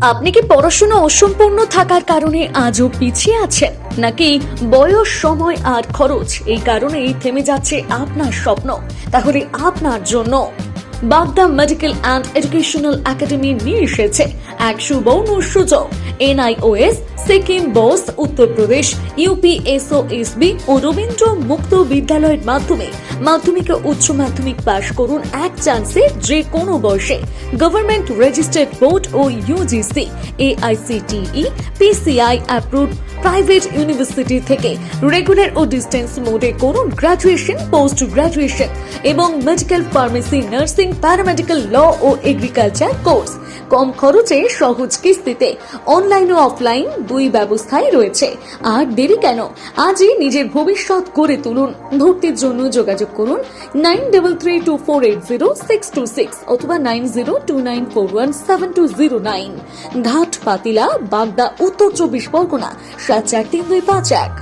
আপনি কি পড়াশোনা অসম্পূর্ণ থাকার কারণে আজও পিছিয়ে আছেন? নাকি বয়স, সময় আর খরচ এই কারণেই থেমে যাচ্ছে আপনার স্বপ্ন? তাহলে আপনার জন্য Bagda medical and educational academy নিয়ে এসেছে এক সুবর্ণ সুযোগ। NIOS Sikkim, BOSSE Uttar Pradesh UPSOSB ও রবীন্দ্র মুক্ত বিদ্যালয়ের মাধ্যমে মাধ্যমিক ও উচ্চ মাধ্যমিক পাশ করুন এক চান্সে যে কোনো বয়সে গভর্নমেন্ট রেজিস্টার্ড বোর্ড ও UGC AICTE PCI approve private university থেকে রেগুলার ও ডিস্টেন্স মোডে করুন গ্রাজুয়েশন পোস্ট গ্রাজুয়েশন এবং medical pharmacy nursing paramedical law ও এগ্রিকালচার কোর্স কম খরচে সহজ কিস্তিতে। অনলাইন ও অফলাইন দুই ব্যবস্থাই রয়েছে। আর দেরি কেন? আজই নিজের ভবিষ্যৎ গড়ে তুলুন। ভর্তির জন্য যোগাযোগ করুন nine double three two four eight zero six two six অথবা nine zero two nine four one seven two zero nine. Ghat Patila, Bagda, উত্তর চব্বিশ পরগনা, সাত চার তিন দুই পাঁচ এক।